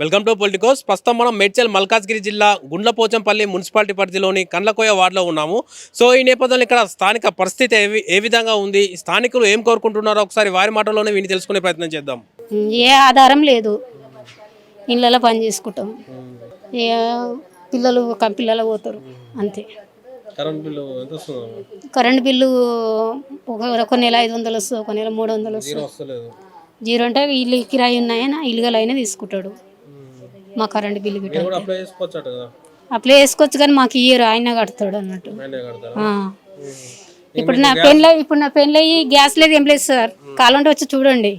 Welcome to Politicos. ప్రస్తుతం మనం మేడ్చల్ మల్కాజ్గిరి జిల్లా గుండ్లపోచంపల్లి మున్సిపాలిటీ పరిధిలోని కండ్లకోయ వార్డులో ఉన్నాము. సో ఈ నేపథ్యంలో ఇక్కడ స్థానిక పరిస్థితి ఏ విధంగా ఉంది? స్థానికులు ఏం కోరుకుంటున్నారో ఒకసారి వారి మాటల్లోనే విని తెలుసుకునే ప్రయత్నం చేద్దాం. ఏ ఆధారం లేదు. ఇళ్ళలో పని చేసుకుంటాం. ఏ పిల్లలు ఒక పిల్లలు పోతారు. అంతే. కరెంట్ బిల్లు ఎంత కరెంట్ బిల్లు ఒక ఒక నెల ఐదు వందలు వస్తుంది ఒక నెల మూడు వందలు వస్తుంది. జీరో అంటే ఇల్లు కిరాయి ఉన్నాయని ఇల్లుగల అయినా తీసుకుంటాడు. మా కరెంట్ బిల్లు గిట్ట అప్లై చేసుకోవచ్చు కానీ మాకు ఇయ్యరు ఆయన కడతాడు అన్నట్టు. ఇప్పుడు నా పెన్లో ఇప్పుడు నా పెన్లో గ్యాస్ లేదు ఏం లేదు సార్. కావాలంటే వచ్చి చూడండి.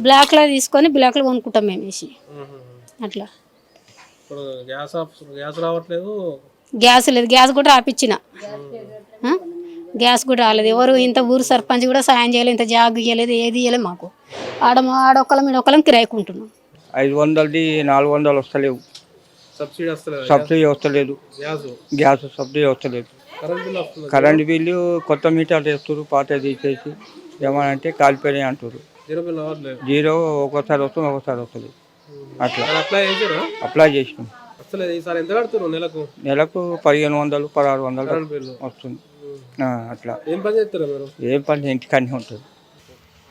బ్లాక్లో తీసుకొని బ్లాక్లో కొనుక్కుంటాం మేము వేసి. అట్లా. గ్యాస్ గ్యాస్ రావట్లేదు? గ్యాస్ లేదు. గ్యాస్ కూడా ఆపిచ్చిన ఆ? గ్యాస్ కూడా రాలేదు. ఎవరు ఇంత ఊరు సర్పంచ్ కూడా సాయం చేయలేదు ఇంత జాగ్ ఇవ్వలేదు ఏది ఇవ్వలేదు మాకు. ఆడ ఆడొక్కలం ఈడొక్కలం కిరాయికుంటున్నాం ఐదు వందలది నాలుగు వందలు వస్తలేవు. సబ్సిడీ వస్తలేదు? సబ్సిడీ వస్తలేదు. గ్యాస్? గ్యాస్ సబ్సిడీ వస్తలేదు. కరెంట్ బిల్ వస్తుంది? కరెంట్ బిల్లు కొత్త మీటర్ వేస్తారు పాత తీసేసి. ఏమనంటే కాలిపోయినాయి అంటారు జీరో బిల్ రావట్లేదు జీరో ఒకసారి వస్తుంది ఒకసారి వస్తుంది అట్లా. అప్లై చేసినాం. నెలకు? నెలకు పదిహేను వందలు పదహారు వందలు వస్తుంది. ఆ, అట్లా. ఏం పని చేస్తారా మీరు? ఏం పని ఇంటికన్నీ ఉంటుంది.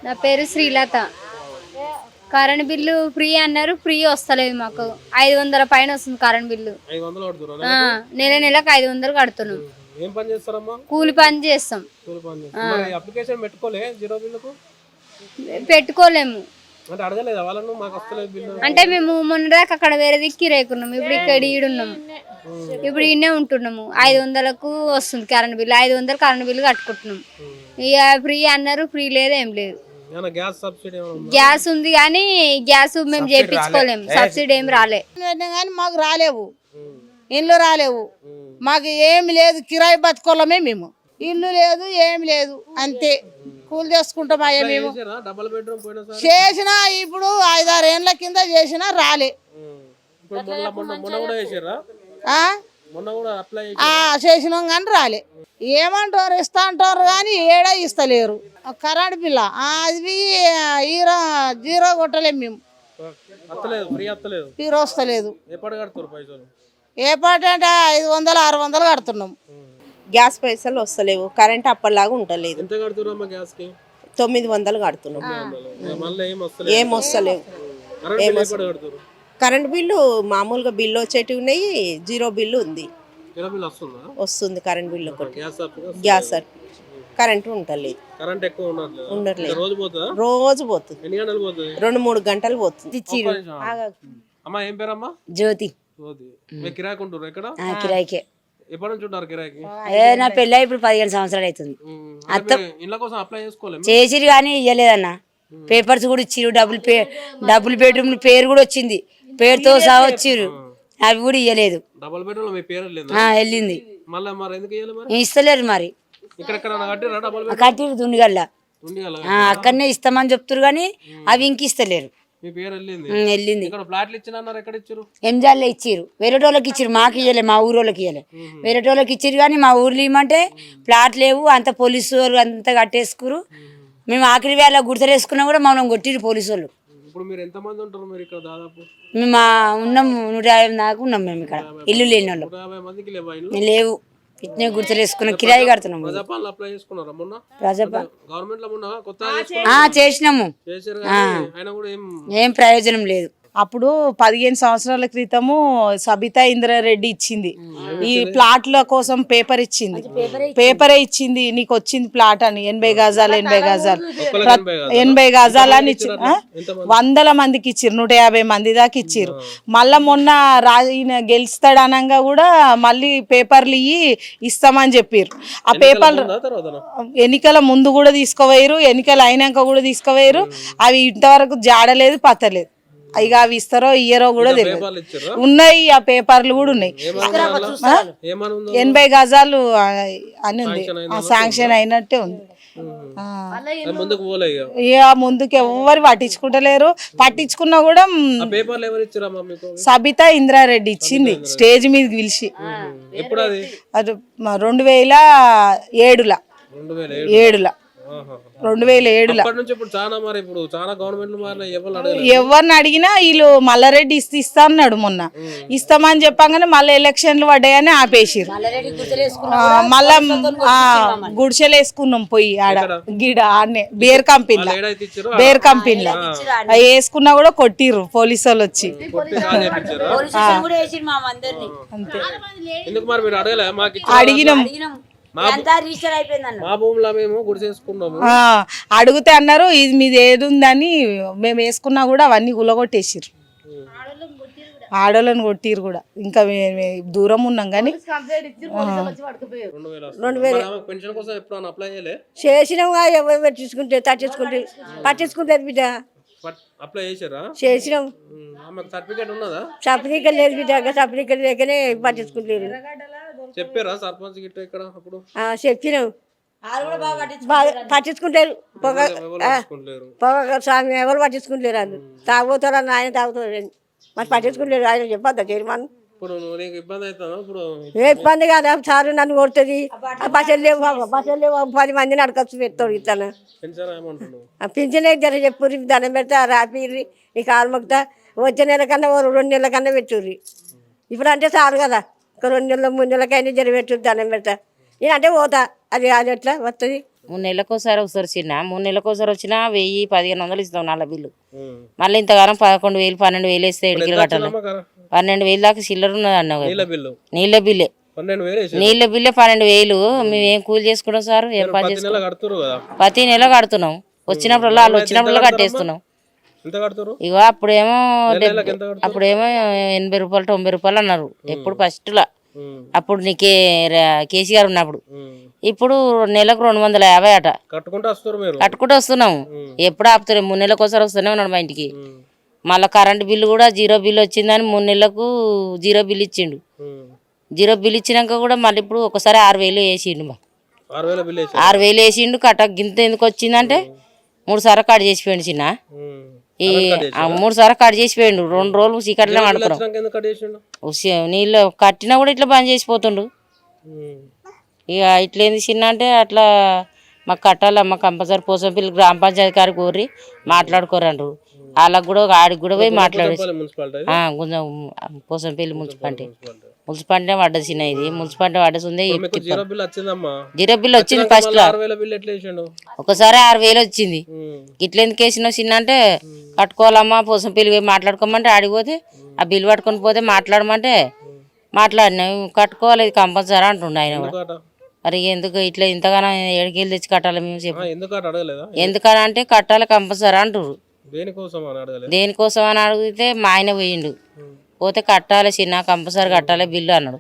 నా పేరు శ్రీలత. కరెంట్ బిల్లు ఫ్రీ అన్నారు ఫ్రీ వస్తలేదు మాకు. ఐదు వందల పైన వస్తుంది కరెంట్ బిల్లు. ఐదు వందలు కడుతున్నారు? ఆ, నెల నెలకు ఐదు వందలు కడుతున్నాం. ఏం పని చేస్తారమ్మా? కూలి పని చేస్తాం. కూలి పని చేస్తారు మరి అప్లికేషన్ పెట్టుకోలే జీరో బిల్లుకు? పెట్టుకోలేము. అంటే అడగలేదు వాళ్ళను? మాకు వస్తలేదు బిల్లు. అంటే మేము మొన్నదాకా అక్కడ వేరే దిక్కి రేకున్నాం ఇప్పుడు ఇక్కడ ఈడున్నాము ఇప్పుడు ఈడనే ఉంటున్నాము. ఐదు వందలకు వస్తుంది కరెంట్ బిల్లు. ఐదు వందలు కరెంట్ బిల్లు కట్టుకుంటున్నాం. ఇక ఫ్రీ అన్నారు ఫ్రీ లేదు ఏం లేదు. గ్యాస్ ఉందా? గ్యాస్ ఉంది కానీ గ్యాస్ మేము చేయించుకోలేము సబ్సిడీ ఏం రాలే. పెట్టినా కానీ మాకు రాలేవు. ఇల్లు రాలేవు. మాకు ఏమి లేదు కిరాయి బతుకోలమే మేము. ఇల్లు లేదు ఏమి లేదు అంతే. కూలి చేసుకుంటాం అయ్యా మేము. చేసినా ఇప్పుడు ఐదారు ఏండ్ల కింద చేసినా రాలే. చేసినాం కానీ రాలే. ఏమంటారు ఇస్తా అంటారు కానీ ఏడ ఇస్తలేరు. కరెంట్ బిల్ల ఆ, అది హీరో జీరో కొట్టలేము మేము. హీరో వస్తలేదు. ఏ పాట అంటే ఐదు వందలు ఆరు వందలు కడుతున్నాం. గ్యాస్ పైసలు వస్తలేవు. కరెంట్ అప్పటిలాగా ఉండలేదు. ఎంత కడుతున్నారు అమ్మా గ్యాస్కి తొమ్మిది వందలు. కడుతున్నాం ఏం వస్తలేవు. కరెంట్ బిల్లు మామూలుగా బిల్లు వచ్చేటివి ఉన్నాయి జీరో బిల్లు ఉంది. వస్తుందా? వస్తుంది కరెంట్ బిల్లు ఒకటి. గ్యాస్ కరెంట్ ఉండలేదు కరెంట్ ఎక్కువ ఉండట్లేదు? ఉండట్లేదు. రోజు పోతుందా? రోజు పోతుంది. ఎన్ని గంటలు పోతుంది? రెండు మూడు గంటలు పోతుంది. ఒక్క నిమిషం. అమ్మా ఏం పేరమ్మా? జ్యోతి. కిరాయికి ఉంటున్నారు ఎక్కడ? ఆ, కిరాయికే. ఎప్పటి నుంచి ఉంటారు కిరాయికి? ఏ నా పెళ్ళి ఇప్పుడు పదిహేను సంవత్సరాలు అవుతుంది. ఇళ్ళ కోసం అప్లై చేసుకోలేము చేసిరు కానీ ఇవ్వలేదన్న పేపర్స్ కూడా ఇచ్చిరు డబుల్ పే డబుల్ బెడ్రూమ్ పేరు కూడా వచ్చింది. పేరుతో సహా వచ్చిర్రు అవి కూడా ఇవ్వలేదు డబల్ బెడ్రూమ్ మీ పేరు లేదు ఆ, వెళ్ళింది. మళ్ళీ మరి ఎందుకు ఇవ్వాలి మరి? ఇస్తలేరు మరి. కట్టిరా దుండిగల్ల. అక్కడనే ఇస్తామని చెప్తురు కానీ అవి ఇంక ఇస్తలేరు. మీ పేరు వెళ్ళింది? ఉమ్, వెళ్ళింది. ఇక్కడ ఫ్లాట్లు ఇచ్చిన అన్నారు ఎక్కడ ఇచ్చారు? ఎంజాల్లో ఇచ్చిర్రు. వేరేటోళ్ళకి ఇచ్చిర్రు. మాకు ఇవ్వలే మా ఊరోళ్ళకి ఇవ్వలే వేరేటోళ్ళకి ఇచ్చిర్రు కానీ మా ఊర్లో ఇవ్వమంటే ప్లాట్ లేవు అంత పోలీసు వాళ్ళు అంతా కట్టేసుకురు మేము ఆఖరి వేళ గుర్తరేసుకున్నా కూడా మనం కొట్టిరు పోలీసు వాళ్ళు. ఇప్పుడు మీరు ఎంత మంది ఉంటారు మీరు ఇక్కడ దాదాపు? మేము ఉన్నాం నూట యాభై దాకా ఉన్నాం మేము ఇక్కడ. ఇల్లు లేని వాళ్ళం నూట యాభై మందికి లేవా ఇల్లు? లేవు. ఇట్నే గుర్తరేసుకున్నాం కిరాయి కడుతున్నాం. ప్రజాపాలన అప్లై చేసుకున్నారా మొన్న? ప్రజప గవర్నమెంట్లో మొన్న కొత్త ఆ, చేసినాము. చేశారు కానీ ఆయన కూడా ఏం ఏం ప్రయోజనం లేదు. అప్పుడు పదిహేను సంవత్సరాల క్రితము సబితా ఇంద్రారెడ్డి ఇచ్చింది. ఈ ప్లాట్ల కోసం పేపర్ ఇచ్చింది. పేపరే ఇచ్చింది. నీకు వచ్చింది ప్లాట్ అని. ఎనభై గజాలు ఎనభై గజాలు. ఎనభై గజాలా? అని ఇచ్చి? వందల మందికి ఇచ్చిర్రు నూట యాభై మంది దాకా ఇచ్చిర్రు మళ్ళా మొన్న రా ఈయన గెలుస్తాడు అనగా కూడా మళ్ళీ పేపర్లు ఇయ్యి ఇస్తామని చెప్పారు. ఆ పేపర్లు ఎన్నికల ముందు కూడా తీసుకుపోయారు. ఎన్నికలు అయినాక కూడా తీసుకుపోయారు. అవి ఇంతవరకు జాడలేదు పత్తలేదు. ఇక అవి ఇస్తారో ఇయ్యరో కూడా తెలియదు ఉన్నాయి ఆ పేపర్లు కూడా ఉన్నాయి. ఎనభై గజాలు అని ఉంది. ఆ, శాంక్షన్ అయినట్టే ఉంది. ఇక ముందుకు ఎవ్వరు పట్టించుకుంటలేరు. పట్టించుకున్నా కూడా ఎవరు సబితా ఇంద్రారెడ్డి ఇచ్చింది. స్టేజ్ మీద పిలిచి. ఎప్పుడు అది అది మ- రెండు వేల ఏడుల. ఏడుల. రెండు వేల ఏడులో అప్పటి నుంచి ఇప్పుడు చాలా మరి ఇప్పుడు చాలా గవర్నమెంట్లు మారిన ఎవరు అడగలేదు. ఎవరిని అడిగినా వీళ్ళు మల్లారెడ్డి ఇస్తా ఇస్తా అన్నాడు మొన్న ఇస్తామని చెప్పంగానే మళ్ళీ ఎలక్షన్లు పడ్డాయని ఆపేసిరు మళ్ళా ఆ, గుడిసెలు వేసుకున్నాం పోయి ఆడ గిడ ఆడనే బేర్ కంపెనీలో బేర్ కంపెనీలో వేసుకున్నా కూడా కొట్టిర్రు పోలీసు వాళ్ళు వచ్చి. కూడా వేసిండు మా అందరిని అంతే. ఎందుకు మరి మీరు అడగలే? మాకు ఇచ్చిన అడిగినాం. మా భూమిలో మేము అడిగితే అన్నారు ఇది మీది ఏది ఉందని మేము వేసుకున్నా కూడా అవన్నీ గులగొట్టేసిర్రు. ఆడోళ్ళని కొట్టిర్రు కూడా. ఇంకా దూరం ఉన్నాం కానీ చేసినాం పట్టించుకుంటే తట్టించుకుంటే పట్టించుకుంటారు బిడ్డ. అప్లై చేసినాం. సర్టిఫికేట్ ఉన్నదా? సపరీకలు లేదు బిడ్డ సపరీకలు లేకనే పట్టించుకుంటారు చెప్పారా సర్పంచ్ గిట్ట ఇక్కడ అప్పుడు? ఆ, చెప్పినాం. వాళ్ళు కూడా బాగా పట్టించుకుంటారు. పొగ పొగ స్వామి ఎవరు పట్టించుకుంటారు వాళ్ళు. తాగుతారు ఆయన తాగుతారు. మరి పట్టించుకుంటారు ఆయన చెప్పొద్దా చైర్మన్ ఇప్పుడు నువ్వు నీకు ఇబ్బంది అవుతుందా? ఇప్పుడు ఏ ఇబ్బంది కాదా? సారు నన్ను కొడుతుంది. బస్సులు లేవు బస్సులు లేవు పది మందిని అడగచ్చు పెడతాడు ఇతను. పెన్షన్ ఏమంటున్నావు? ఆ పింఛనే జర చెప్పుర్రి? దండం పెడతా రాపిర్రి ఈ కాలు మొక్తా వచ్చే నెల కన్నా రెండు నెలల కన్నా పెట్టుర్రి. ఇప్పుడు అంటే చాలు కదా. ఒక రెండు నెలల మూడు నెలలకైనా జర పెట్టుర్రి దండం పెడతా. నేను అంటే పోతా. అది అది ఎట్లా వస్తుంది మూడు నెలలకోసారి వస్తారు చిన్న మూడు నెలలకోసారి వచ్చినా వెయ్యి పదిహేను వందలు ఇస్తాం నల్ల బిల్లు. మళ్ళీ ఇంతగానం పదకొండు వేలు పన్నెండు వేలు వేస్తే ఎడికి కట్టాలి. పన్నెండు వేలు దాకా చిల్లర ఉన్నది అన్నావు నీళ్ళ. బిల్లు? నీళ్ళ బిల్లే. పన్నెండు వేలు మేము ఏం కూలి చేసుకుంటాం సార్? ఏం పని కదా. ప్రతి నెల కడుతున్నాం. వచ్చినప్పుడల్లా వాళ్ళు వచ్చినప్పుడల్లా కట్టేస్తున్నాం. ఎంత కడుతురు ఇగో అప్పుడేమో? అప్పుడేమో ఎనభై రూపాయలు తొంభై రూపాయలు అన్నారు. ఎప్పుడు ఫస్ట్లో. అప్పుడు నీకే కేసీఆర్ ఉన్నప్పుడు. ఇప్పుడు నెలకు రెండు వందల యాభై అట. కట్టుకుంటూ వస్తారు మీరు? కట్టుకుంటూ వస్తున్నాం ఎప్పుడు ఆపుతున్నాం మూడు నెలలకోసారి వస్తూనే ఉన్నాడు మా ఇంటికి. మళ్ళీ కరెంట్ బిల్లు కూడా జీరో బిల్ వచ్చిందని మూడు నెలలకు జీరో బిల్ ఇచ్చిండు. జీరో బిల్ ఇచ్చినాక కూడా మళ్ళీ ఇప్పుడు ఒకసారి ఆరు వేలు వేసిండు మా ఆరు వేల వేసిండు? కట్ట గింత ఎందుకు వచ్చిందంటే మూడు సార్లు కట్ చేసిపోయిండు చిన్న. ఈ మూడు సార్లు కట్ చేసిపోయిండు. రెండు రోజులు చీకట్లో ఆడుకున్నాం నీళ్ళు కట్టినా కూడా ఇట్లా బంద్ చేసిపోతుండు. ఇక ఇట్లా ఏంది చిన్న అంటే అట్లా మాకు కట్టాలమ్మ కంపల్సరీ పోసంపల్లి గ్రామ పంచాయతీ కాడికి కోరి మాట్లాడుకోరండ్రు. వాళ్ళకి కూడా ఆడికి కూడా పోయి మున్సిపాలిటీ ఆ, కొంచెం పోసంపల్లి మున్సిపాలిటీ. మున్సిపాలిటీ. పడ్డది చిన్న ఇది. మున్సిపాలిటీ మీకు జీరో బిల్ వచ్చింది ఫస్ట్ ఒకసారి ఆరు వేలు వచ్చింది. ఇట్లా ఎందుకు వేసినావు చిన్న అంటే కట్టుకోవాలమ్మా పోసంపల్లి పోయి మాట్లాడుకోమంటే ఆడిపోతే ఆ బిల్ పట్టుకొని పోతే మాట్లాడమంటే మాట్లాడినా కట్టుకోవాలి ఇది కంపల్సరీ అంటుండే ఆయన కూడా. మరి ఎందుకు ఇట్లా ఇంతగానో ఏడుకెళ్ళి తెచ్చి కట్టాలి మేము చెప్పు. ఎందుకని అంటే కట్టాలి కంపల్సరీ అంటారు దేనికోసం అని అడగలేదు? దేనికోసం అని అడిగితే మా ఆయన పోయిండు. పోతే కట్టాలి చిన్న కంపల్సరీ కట్టాలి బిల్లు అన్నాడు.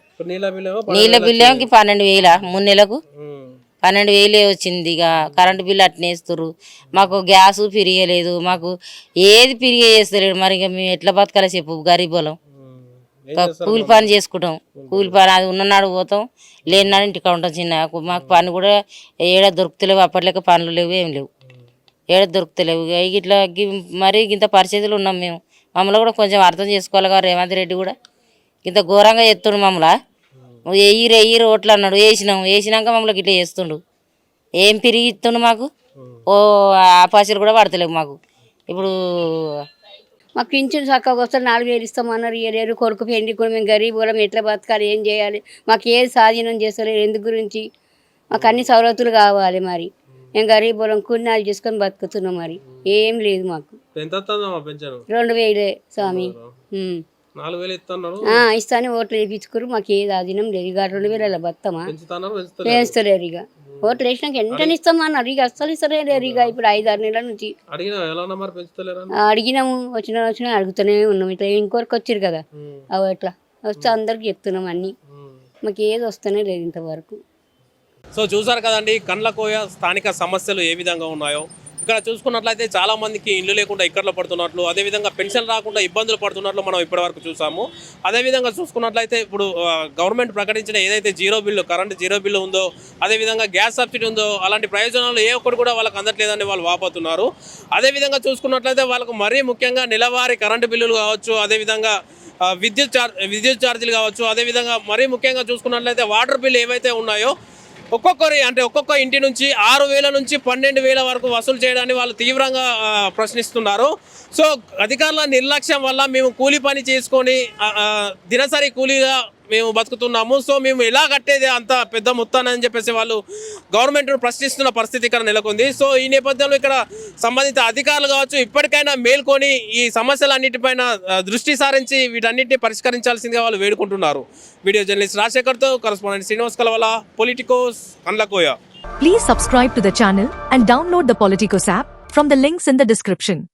నీళ్ళ బిల్లు ఏమో పన్నెండు వేల మూడు నెలలకు ఉమ్. పన్నెండు వేలే వచ్చింది ఇక? కరెంటు బిల్లు అట్నేస్తారు మాకు గ్యాస్ పిరియలేదు మాకు ఏది పిరిగే చేస్తలేడు. మరి ఇక మేము ఎట్లా బతకాలి చెప్పు గరీబోలం కూలి పని చేసుకుంటాం. కూలి పని అది ఉన్ననాడు పోతాం. లేనినాడు ఇంటికి ఉంటాం చిన్న మాకు పని కూడా ఏడ దొరుకుతలేవు. అప్పట్లేక పనులు లేవు ఏం లేవు. ఏడ దొరుకుతలేవు. ఇక ఇట్లా మరీ ఇంత పరిస్థితులు ఉన్నాం మేము. మమ్మల్ని కూడా కొంచెం అర్థం చేసుకోవాలి కదా రేవంత్ రెడ్డి కూడా. ఇంత ఘోరంగా చేస్తుండు మమ్మల్ని. ఎయ్యిరు ఎయ్యిరు ఓట్లు అన్నాడు. వేసినాం. వేసినాక మమ్మల్ని ఇట్లా చేస్తుండు. ఏం పిరిగి ఇస్తుండు మాకు? ఓ ఆపాసులు కూడా పడతలేవు మాకు. ఇప్పుడు మాకు పింఛన్ చక్కగా వస్తే నాలుగు వేలు ఇస్తామన్నారు ఇయ్యలేరు. కొడుకు పెండి కూడా మేము గరీబ్ కూడా ఎట్లా బతకాలి? ఏం చేయాలి? మాకు ఏది స్వాధీనం చేస్తలేరు. ఎందుకు గురించి? మాకు అన్ని సౌలతులు కావాలి మరి. మేము గరీబ్ వాళ్ళం కూలినాలు చేసుకొని బతుకుతున్నాం మరి. ఏం లేదు మాకు. రెండు వేలే స్వామి. ఇస్తానే ఓట్లు వేయించుకురు. మాకు ఏది ఆధీనం లేదు. ఇక రెండు వేల బతామా వేస్తలేరు ఇక. ఓట్లు వేసినాక వెంటనే ఇస్తామన్నారు ఇక అస్సలు ఇస్తలేరు ఇక ఇప్పుడు ఐదు ఆరు నెలల నుంచి. అడిగినాము. వచ్చిన వచ్చిన అడుగుతూనే ఉన్నాం. ఇట్లా ఇంకొకరికి వచ్చారు కదా. అవి అట్లా. వస్తే అందరికి చెప్తున్నాం అన్ని. మాకు ఏది వస్తూనే లేదు ఇంతవరకు. సో చూసారు కదండి కండ్లకోయ స్థానిక సమస్యలు ఏ విధంగా ఉన్నాయో. ఇక్కడ చూసుకున్నట్లయితే చాలామందికి ఇల్లు లేకుండా ఇక్కడలో పడుతున్నట్లు అదేవిధంగా పెన్షన్ రాకుండా ఇబ్బందులు పడుతున్నట్లు మనం ఇప్పటివరకు చూసాము. అదేవిధంగా చూసుకున్నట్లయితే ఇప్పుడు గవర్నమెంట్ ప్రకటించిన ఏదైతే zero bill current zero bill ఉందో అదేవిధంగా గ్యాస్ సబ్సిడీ ఉందో అలాంటి ప్రయోజనాలు ఏ ఒక్కటి కూడా వాళ్ళకి అందట్లేదని వాళ్ళు వాపోతున్నారు. అదేవిధంగా చూసుకున్నట్లయితే వాళ్ళకు మరీ ముఖ్యంగా నెలవారీ కరెంటు బిల్లులు కావచ్చు అదేవిధంగా విద్యుత్ చార్జ్ విద్యుత్ ఛార్జీలు కావచ్చు అదేవిధంగా మరీ ముఖ్యంగా చూసుకున్నట్లయితే వాటర్ బిల్ ఏవైతే ఉన్నాయో ఒక్కొక్కరి అంటే ఒక్కొక్క ఇంటి నుంచి ఆరు వేల నుంచి పన్నెండు వేల వరకు వసూలు చేయడాన్ని వాళ్ళు తీవ్రంగా ప్రశ్నిస్తున్నారు. సో అధికారుల నిర్లక్ష్యం వల్ల మేము కూలి పని చేసుకొని దినసరి కూలీగా మేము బతుకుతున్నాము. సో మేము ఎలా కట్టేది అంత పెద్ద మొత్తాన్ని అని చెప్పేసి వాళ్ళు గవర్నమెంట్ను ప్రశ్నిస్తున్న పరిస్థితి ఇక్కడ నెలకొంది. సో ఈ నేపథ్యంలో ఇక్కడ సంబంధిత అధికారులు కావచ్చు ఇప్పటికైనా మేల్కొని ఈ సమస్యలన్నిటిపైన దృష్టి సారించి వీటన్నిటిని పరిష్కరించాల్సిందిగా వాళ్ళు వేడుకుంటున్నారు. Video journalist రాజశేఖర్తో correspondent Srinivas Kalavala Politicos Kandlakoya please subscribe to the channel and download the Politicos app from the links in the description